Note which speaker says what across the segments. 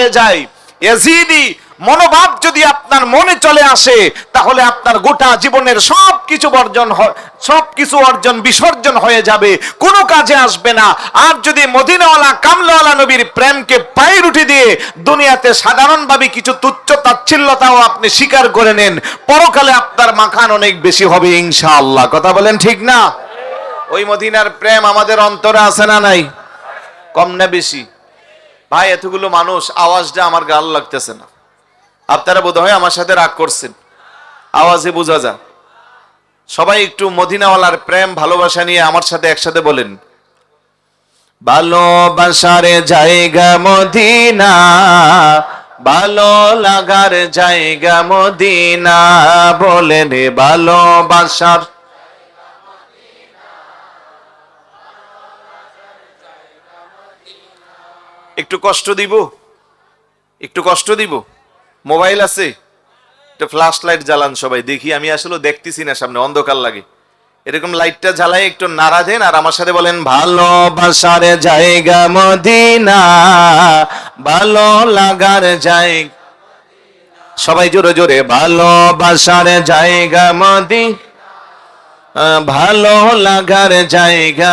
Speaker 1: হয়ে যায়। এজিদি মনোভাব যদি আপনার মনে চলে আসে, তাহলে আপনার গোটা জীবনের সব কিছু বর্জন সব কিছু অর্জন বিসর্জন হয়ে যাবে। কোনো কাজে আসবে না। আর যদি মদিনাওয়ালা, কামলাওয়ালা নবীর প্রেমকে পায়ের উঠে দিয়ে দুনিয়াতে সাধারণভাবে কিছু তুচ্ছ তাচ্ছিল্যতাও আপনি স্বীকার করে নেন, পরকালে আপনার মাখান অনেক বেশি হবে, ইনশাআল্লাহ। কথা বলেন ঠিক না? ওই মদিনার প্রেম আমাদের অন্তরে আছে না নাই? কম না বেশি? ভাই, এতগুলো মানুষ আওয়াজটা আমার গাল লাগতেছে না। আপনারা বোধহয় আমার সাথে রাগ করছেন। আওয়াজে বোঝা যা সবাই একটু মদিনাওয়ালার প্রেম, ভালোবাসা নিয়ে আমার সাথে একসাথে বলেন। ভালোবাসার জায়গা মদিনা, ভালো লাগার জায়গা মদিনা, বলেন ভালোবাসার একটু কষ্ট দিব। একটু কষ্ট দিব। মোবাইল আছে। একটা ফ্ল্যাশ লাইট জ্বালান সবাই। দেখি, আমি আসলে দেখতেছি না সামনে, অন্ধকার লাগে। এরকম লাইটটা জ্বালাই একটু নাড়া দেন আর আমার সাথে বলেন ভালোবাসার জায়গা মদিনা, ভালো লাগার জায়গা সবাই জোরে জোরে ভালোবাসার জায়গা মদি ভালো লাগার জায়গা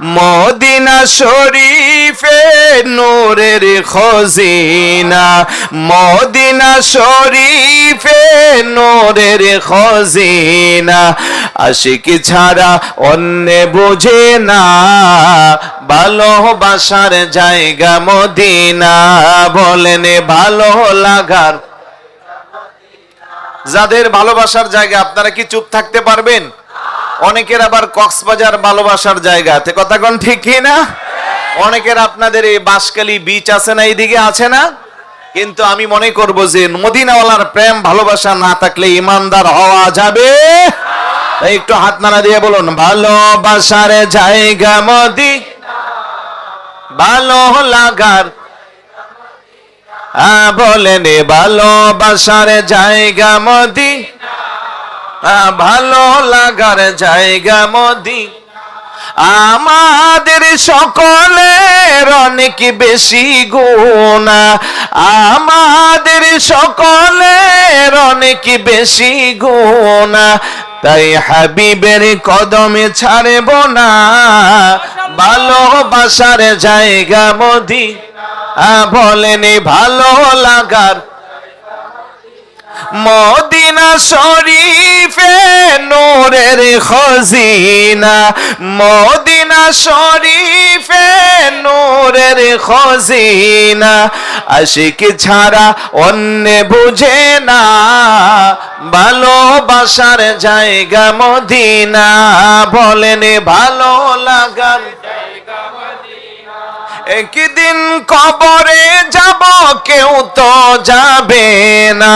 Speaker 1: মদিনা শরীফে নূরের খজিনা। মদিনা শরীফে নূরের খজিনা। আশিকি ছাড়া অন্য বোঝে না। ভালোবাসার জায়গা মদিনা। বলেন ভালো লাগার যাদের ভালোবাসার জায়গা, আপনারা কি চুপ থাকতে পারবেন? অনেকের আবার কক্সবাজার ভালোবাসার জায়গা। তে কথা কোন ঠিক কি না? অনেকের আপনাদের এই বাঁশকালী বিচ আছে না, এইদিকে আছে না? কিন্তু আমি মনে করব যে মদিনাওয়ালার প্রেম, ভালোবাসা না থাকলে ইমানদার হওয়া যাবে। একটু হাত নাড়া দিয়ে বলুন, ভালোবাসার জায়গা মদি, ভালো লাগার। বলেন ভালোবাসার জায়গা মদি। ভালো লাগার জায়গা মদি। আমাদের সকলের অনেক বেশি গুণা। আমাদের সকলের অনেক বেশি গুণা। তাই হাবিবের কদমে ছাড়ব না। ভালোবাসার জায়গা মদি। বলেন, ভালো লাগার। মদিনা শরীফে নূরের খজিনা। মদিনা শরীফে নূরের খজিনা। আশিক ছাড়া অন্য বুঝে না। ভালোবাসার জায়গা মদিনা। বলেন ভালো লাগার একদিন কবরে যাব, কেউ তো যাবে না।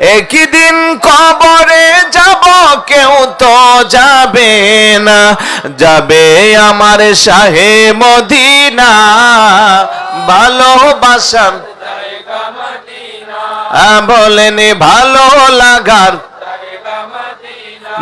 Speaker 1: একদিন কবরে যাব কেউ তো যাবে না। যাবে আমার শাহে মদিনা। ভালোবাসার আহ, বলেন ভালো লাগার।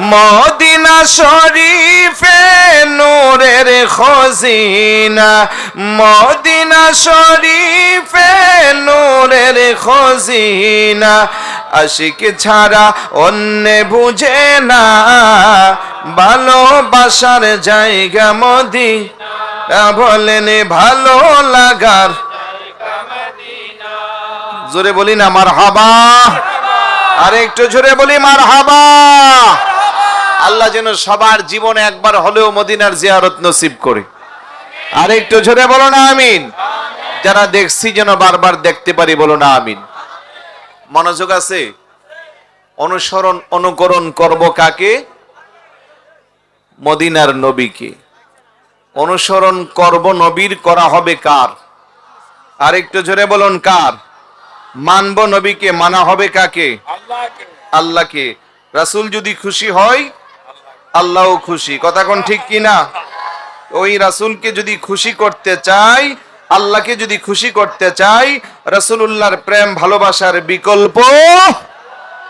Speaker 1: মদিনা শরীফে নূরের খজিনা। মদিনা শরীফে নূরের খজিনা। আশিক ছাড়া অন্য বুঝে না। ভালোবাসার জায়গা মদি বলেন ভালো লাগার। জোরে বলি না আমার হাবা আর একটু জোরে বলি মার হাবা আল্লাহ যেন সবার জীবনে একবার হলেও মদিনার জিয়ারত নসিব করে। আর একটু জোরে বলো না, আমিন। যারা দেখছি যেন বারবার দেখতে পারি, বলো না, আমিন। মনোযোগ আছে? অনুসরণ অনুকরণ করব কাকে? মদিনার নবীকে। অনুসরণ করব নবীর করা হবে কার? আর একটু জোরে বলুন কার? মানব নবীকে মানা হবে কাকে? আল্লাহকে। রাসূল যদি খুশি হয় আল্লাহও খুশি। কথা কোন ঠিক কি না ওই রাসূলকে যদি খুশি করতে চাই আল্লাহকে যদি খুশি করতে চাই, রাসূলুল্লাহর প্রেম, ভালোবাসার বিকল্প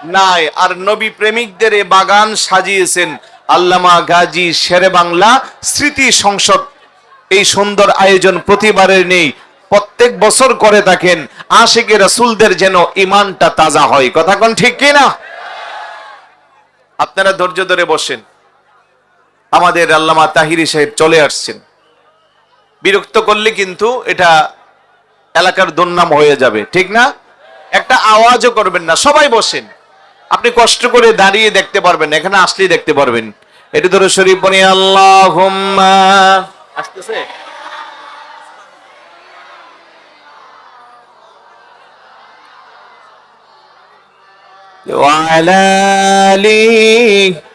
Speaker 1: নাই। আর নবী প্রেমিকদের এ বাগান সাজিয়েছেন আল্লামা গাজী শেরে বাংলা স্মৃতি সংসদ। এই সুন্দর আয়োজন প্রতিবারের নেই, প্রত্যেক বছর করে থাকেন, আশেকে রাসূলদের যেন ইমানটা তাজা হয়। কথা কোন ঠিক কি না? আপনারা ধৈর্য ধরে বসেন। আমাদের আল্লামা তাহিরি সাহেব চলে আসছেন। বিরক্ত করলে কিন্তু এটা এলাকার দুর্নাম হয়ে যাবে ঠিক না একটা আওয়াজও করবেন না সবাই বসেন আপনি কষ্ট করে দাঁড়িয়ে দেখতে পারবেন এখানে আসলেই দেখতে পারবেন এটি ধরো শরীফ বনি আল্লাহ আসতেছে وعلى آله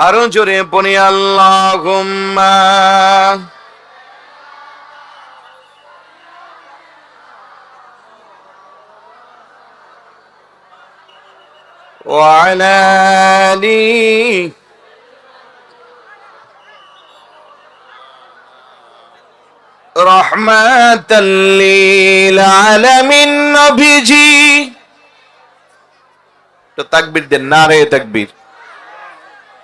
Speaker 1: আরো জোরে পড়ি আল্লাহুম্মা وعلى آله رحمة للعالمين নবীজি তো তাকবীর দেন নারে তাকবীর